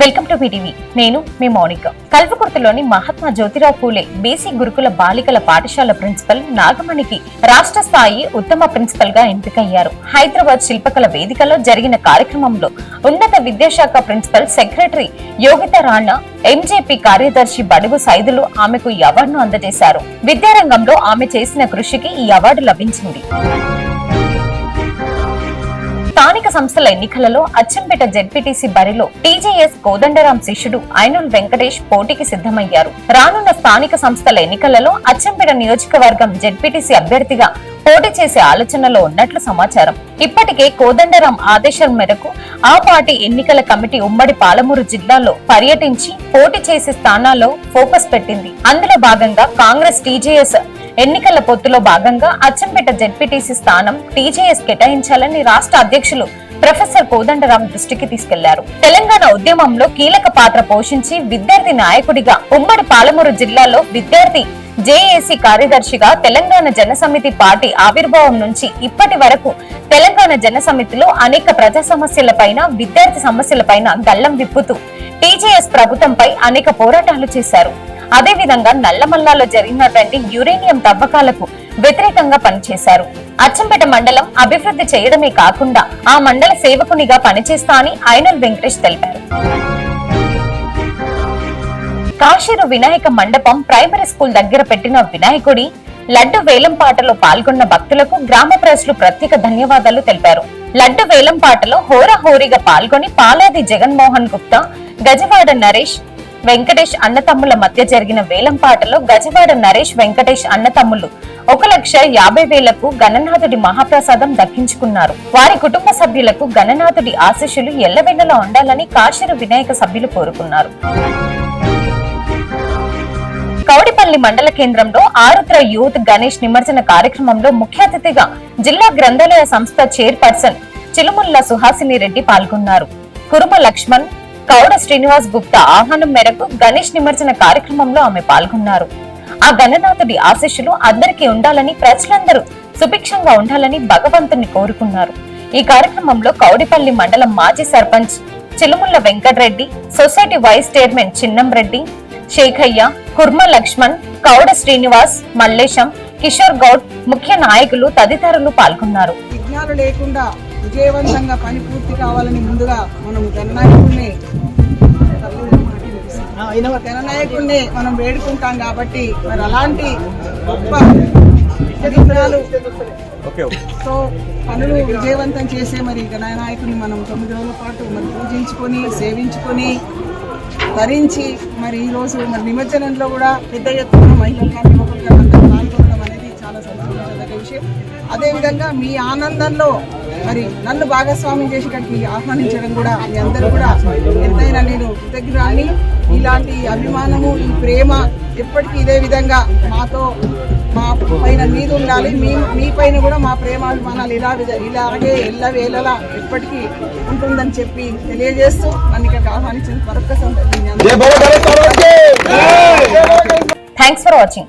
Welcome to VTV నేను మీ మౌనిక. కల్వకుర్తిలోని మహాత్మా జ్యోతిరావు పూలే బీసీ గురుకుల బాలికల పాఠశాల ప్రిన్సిపల్ నాగమణికి రాష్ట్ర స్థాయి ఉత్తమ ప్రిన్సిపల్గా ఎంపికయ్యారు. హైదరాబాద్ శిల్పకళ వేదికలో జరిగిన కార్యక్రమంలో ఉన్నత విద్యాశాఖ principal secretary Yogita Rana MJP కార్యదర్శి బడుగు సైదులు ఆమెకు ఈ అవార్డును అందజేశారు. విద్యారంగంలో ఆమె చేసిన కృషికి ఈ అవార్డు లభించింది. స్థానిక సంస్థల ఎన్నికలలో అచ్చంపేట జెడ్పీటీసీ బరిలో టీజేఎస్ కోదండరాం శిష్యుడు ఐనుల్ వెంకటేష్ పోటీకి సిద్ధమయ్యారు. రానున్న స్థానిక సంస్థల ఎన్నికలలో అచ్చంపేట నియోజకవర్గం జెడ్పీటీసీ అభ్యర్థిగా పోటీ చేసే ఆలోచనలో ఉన్నట్లు సమాచారం. ఇప్పటికే కోదండరాం ఆదేశం మేరకు ఆ పార్టీ ఎన్నికల కమిటీ ఉమ్మడి పాలమూరు జిల్లాలో పర్యటించి పోటీ చేసే స్థానాల్లో ఫోకస్ పెట్టింది. అందులో భాగంగా కాంగ్రెస్ టీజేఎస్ ఎన్నికల పొత్తులో భాగంగా అచ్చంపేట జెడ్పీటీసీ స్థానం టీజేఎస్ కేటాయించాలని రాష్ట్ర అధ్యక్షులు ప్రొఫెసర్ కోదండరాం దృష్టికి తీసుకెళ్ళారు. తెలంగాణ ఉద్యమంలో కీలక పాత్ర పోషించి విద్యార్థి నాయకుడిగా ఉమ్మడి పాలమూరు జిల్లాలో విద్యార్థి జేఏసీ కార్యదర్శిగా తెలంగాణ జనసమితి పార్టీ ఆవిర్భావం నుంచి ఇప్పటి వరకు తెలంగాణ జనసమితిలో అనేక ప్రజా సమస్యలపైన విద్యార్థి సమస్యలపైన గల్లం విప్పుతూ టీజేఎస్ ప్రభుత్వంపై అనేక పోరాటాలు చేశారు. అదేవిధంగా నల్లమల్లాలో జరిగినటువంటి యురేనియం తవ్వకాలకు వ్యతిరేకంగా పనిచేశారు. అచ్చంపేట మండలం అభివృద్ధి చేయడమే కాకుండా ఆ మండల సేవకునిగా పనిచేస్తా అని ఐనల్ వెంకటేష్ తెలిపారు. కాశీరు వినాయక మండపం ప్రైమరీ స్కూల్ దగ్గర పెట్టిన వినాయకుడి లడ్డు వేలం పాటలో పాల్గొన్న భక్తులకు గ్రామ ప్రజలు ప్రత్యేక ధన్యవాదాలు తెలిపారు. లడ్డు వేలం పాటలో హోరాహోరీగా పాల్గొని పాలాది జగన్మోహన్ గుప్తా గజవాడ నరేష్ వెంకటేష్ అన్నతమ్ముల మధ్య జరిగిన వేలం పాటలో గజవాడ నరేష్ వెంకటేష్ అన్నతమ్ములు. ఒక లక్ష యాభై వేలకు గణనాథుడి మహాప్రసాదం దక్కించుకున్నారు. వారి కుటుంబ సభ్యులకు గణనాథుడి ఆశీస్సులు ఎల్లవెన్నలా ఉండాలని కాశీరు వినాయక సభ్యులు కోరుకున్నారు. కౌడిపల్లి మండల కేంద్రంలో ఆరుద్ర యూత్ గణేష్ నిమజ్జన కార్యక్రమంలో ముఖ్య అతిథిగా జిల్లా గ్రంథాలయ సంస్థ చైర్పర్సన్ చిలుముల్ల సుహాసిని రెడ్డి పాల్గొన్నారు. కురుమ లక్ష్మణ్ కౌడ శ్రీనివాస్ గుప్తా ఆహ్వానం మేరకు గణేష్ నిమజ్జన కార్యక్రమంలో ఆమె పాల్గొన్నారు. ఆ గణనాథుడి ఆశీస్సులు అందరికీ ఉండాలని ప్రజలందరూ సుభిక్షంగా ఉండాలని భగవంతుని కోరుకున్నారు. ఈ కార్యక్రమంలో కౌడిపల్లి మండలం మాజీ sarpanch Chilumulla Venkatareddy society vice chairman Chinnamreddy Sekhaiah Kurma Laxman Kowda Srinivas Mallesham Kishore Goud ముఖ్య నాయకులు తదితరులు పాల్గొన్నారు. విజ్ఞానం లేకుండా విజయవంతంగా పని పూర్తి కావాలని ముందుగా మనం జననాయకుడిని జననాయకుడిని మనం వేడుకుంటాం కాబట్టి మరి అలాంటి గొప్ప సో పనులు విజయవంతం చేసే మరి గణనాయకుడిని మనం తొమ్మిది రోజుల పాటు మరి పూజించుకొని సేవించుకొని ధరించి మరి ఈరోజు మరి నిమజ్జనంలో కూడా పెద్ద ఎత్తున మహిళలు కానీ యువకులు కానీ అందరూ పాల్గొనడం అనేది చాలా సంతోషించదగ్గ విషయం. అదేవిధంగా మీ ఆనందంలో మరి నన్ను భాగస్వామ్యం చేసేటట్టు ఆహ్వానించడం కూడా మీ అందరూ కూడా ఎంతైనా నేను కృతజ్ఞాన్ని ఇలాంటి అభిమానము ఈ ప్రేమ ఎప్పటికీ ఇదే విధంగా మాతో మా పైన మీద ఉండాలి. మీ మీ పైన కూడా మా ప్రేమాభిమానాలు ఇలా విధ- ఇలాగే ఎల్లవేళలా ఎప్పటికీ ఉంటుందని చెప్పి తెలియజేస్తూ నన్ను ఇక్కడికి ఆహ్వానించిన మరొక సందర్భంగా థ్యాంక్స్ ఫర్ వాచింగ్